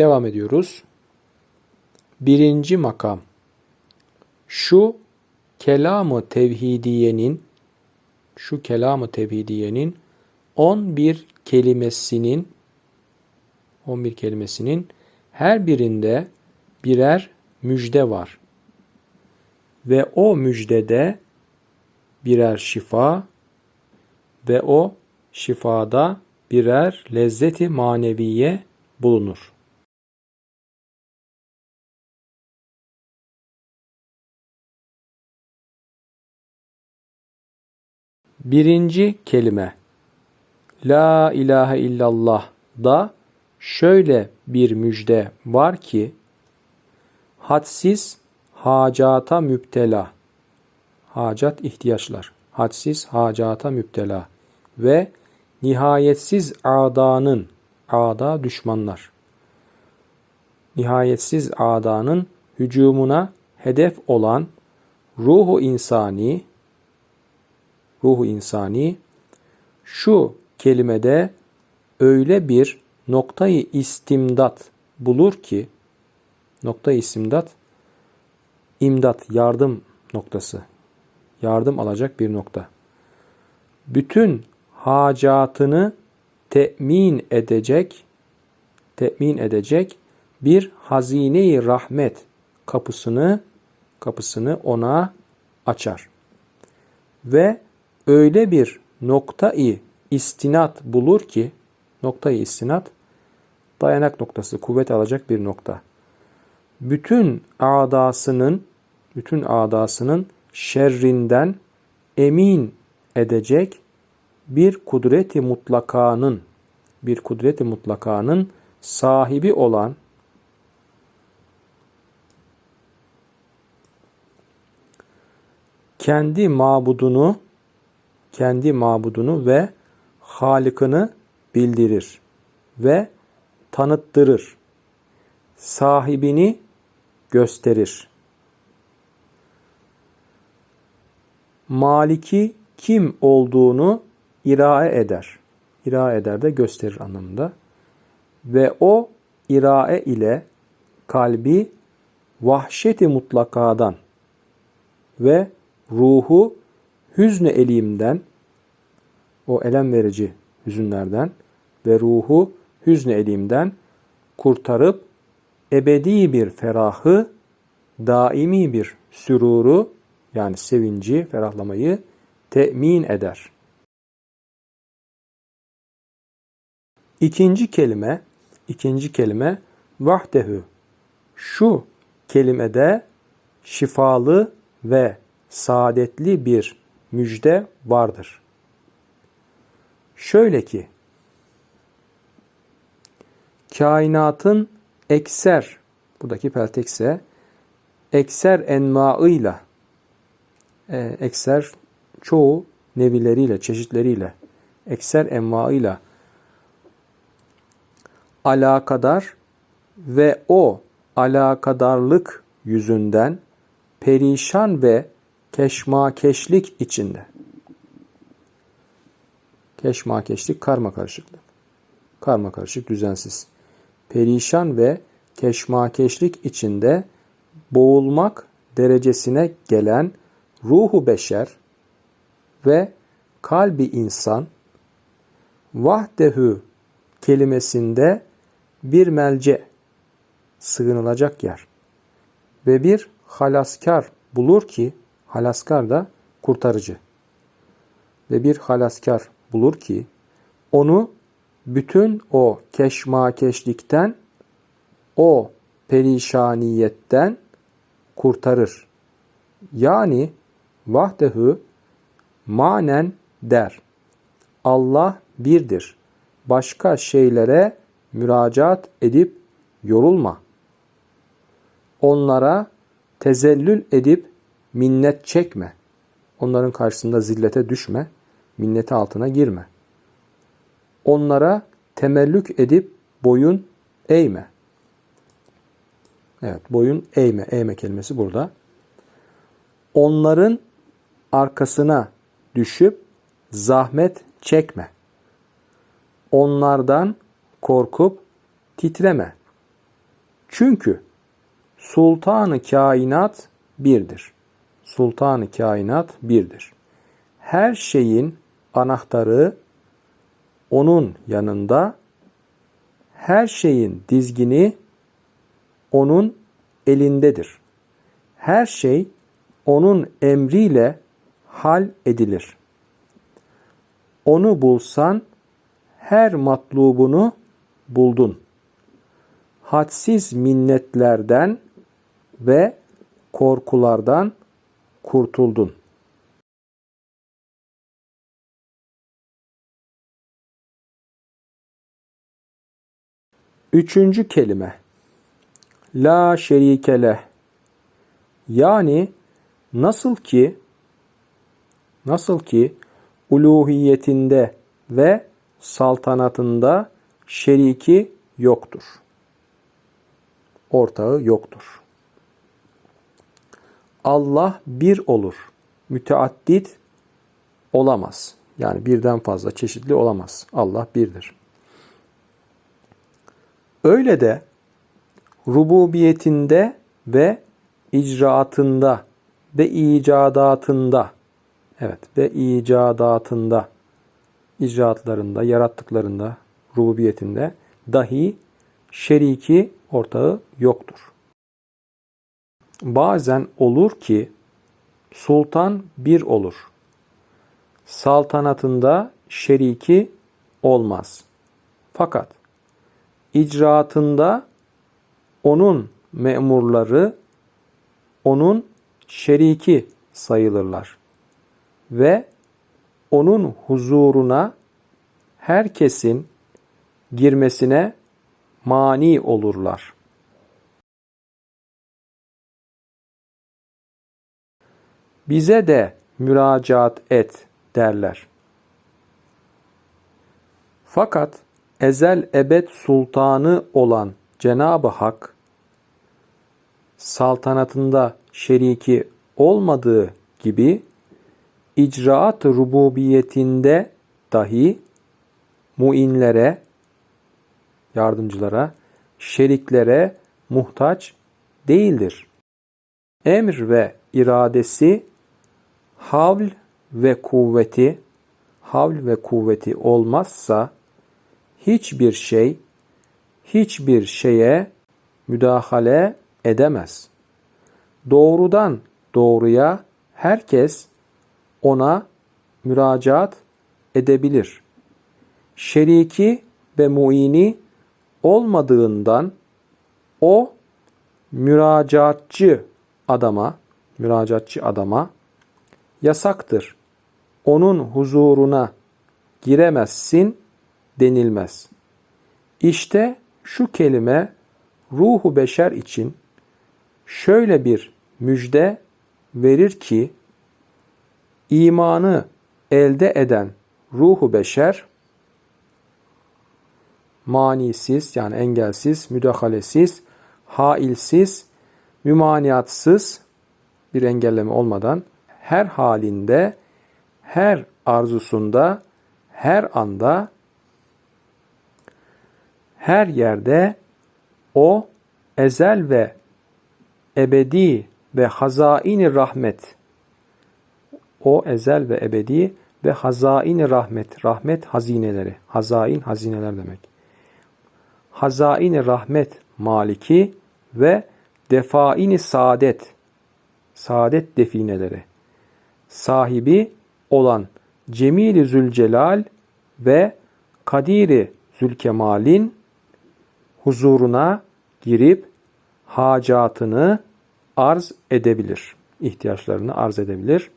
Devam ediyoruz. Birinci makam. Şu kelamı tevhidiyenin şu kelamı tevhidiyenin 11 kelimesinin 11 kelimesinin her birinde birer müjde var. Ve o müjdede birer şifa ve o şifada birer lezzeti maneviye bulunur. Birinci kelime. La ilahe illallah da şöyle bir müjde var ki hadsiz hacata müptela. Hacat ihtiyaçlar. Hadsiz hacata müptela. Ve nihayetsiz adanın ada düşmanlar. Nihayetsiz adanın hücumuna hedef olan ruhu insani ruhu insani şu kelimede öyle bir noktayı istimdat bulur ki nokta istimdat imdat yardım noktası yardım alacak bir nokta. Bütün hacatını temin edecek temin edecek bir hazine-i rahmet kapısını kapısını ona açar. Ve öyle bir noktayı istinat bulur ki noktayı istinat dayanak noktası, kuvvet alacak bir nokta. Bütün adasının bütün adasının şerrinden emin edecek bir kudreti mutlakanın bir kudreti mutlakanın sahibi olan kendi mabudunu kendi mabudunu ve halikını bildirir ve tanıttırır. Sahibini gösterir. Maliki kim olduğunu irae eder. İrae eder de gösterir anlamında. Ve o irae ile kalbi vahşeti mutlakadan ve ruhu hüznü elimden o elem verici hüzünlerden ve ruhu hüznü elimden kurtarıp ebedi bir ferahı, daimi bir süruru yani sevinci, ferahlamayı temin eder. İkinci kelime, ikinci kelime vahdehu. Şu kelimede şifalı ve saadetli bir müjde vardır. Şöyle ki, kainatın ekser, buradaki peltekse, ekser enmaıyla, e, ekser çoğu nevileriyle, çeşitleriyle, ekser enmaıyla alakadar ve o alakadarlık yüzünden perişan ve keşmakeşlik içinde. Keşmakeşlik karma karışıklık. Karma karışık düzensiz. Perişan ve keşmakeşlik içinde boğulmak derecesine gelen ruhu beşer ve kalbi insan vahdehu kelimesinde bir melce sığınılacak yer ve bir halaskar bulur ki halaskar da kurtarıcı ve bir halaskar bulur ki onu bütün o keşmakeşlikten o perişaniyetten kurtarır. Yani vahdehu manen der. Allah birdir. Başka şeylere müracaat edip yorulma. Onlara tezellül edip minnet çekme. Onların karşısında zillete düşme, minneti altına girme. Onlara temellük edip boyun eğme. Evet, boyun eğme, eğme kelimesi burada. Onların arkasına düşüp zahmet çekme. Onlardan korkup titreme. Çünkü sultanı kainat birdir. Sultanı kainat birdir. Her şeyin anahtarı onun yanında, her şeyin dizgini onun elindedir. Her şey onun emriyle hal edilir. Onu bulsan her matlubunu buldun. Hadsiz minnetlerden ve korkulardan kurtuldun. Üçüncü kelime. La şerike leh. Yani nasıl ki nasıl ki uluhiyetinde ve saltanatında şeriki yoktur. Ortağı yoktur. Allah bir olur. Müteaddit olamaz. Yani birden fazla çeşitli olamaz. Allah birdir. Öyle de rububiyetinde ve icraatında ve icadatında evet ve icadatında icraatlarında, yarattıklarında, rububiyetinde dahi şeriki ortağı yoktur. Bazen olur ki sultan bir olur. Saltanatında şeriki olmaz. Fakat icraatında onun memurları onun şeriki sayılırlar ve onun huzuruna herkesin girmesine mani olurlar. Bize de müracaat et derler. Fakat ezel ebed sultanı olan Cenab-ı Hak saltanatında şeriki olmadığı gibi icraat rububiyetinde dahi muinlere, yardımcılara, şeriklere muhtaç değildir. Emr ve iradesi havl ve kuvveti havl ve kuvveti olmazsa hiçbir şey hiçbir şeye müdahale edemez. Doğrudan doğruya herkes ona müracaat edebilir. Şeriki ve muini olmadığından o müracaatçı adama, müracaatçı adama yasaktır. Onun huzuruna giremezsin denilmez. İşte şu kelime ruhu beşer için şöyle bir müjde verir ki imanı elde eden ruhu beşer manisiz yani engelsiz, müdahalesiz, hailsiz, mümaniyatsız bir engelleme olmadan her halinde, her arzusunda, her anda, her yerde o ezel ve ebedi ve hazaini rahmet. O ezel ve ebedi ve hazaini rahmet. Rahmet hazineleri. Hazain hazineler demek. Hazaini rahmet maliki ve defaini saadet. Saadet defineleri. Sahibi olan Cemil-i Zülcelal ve Kadiri Zülkemal'in huzuruna girip hacatını arz edebilir. ihtiyaçlarını arz edebilir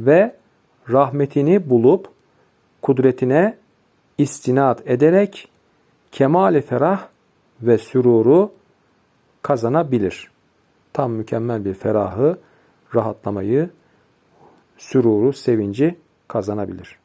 ve rahmetini bulup kudretine istinat ederek kemal ferah ve süruru kazanabilir. Tam mükemmel bir ferahı, rahatlamayı, süruru, sevinci kazanabilir.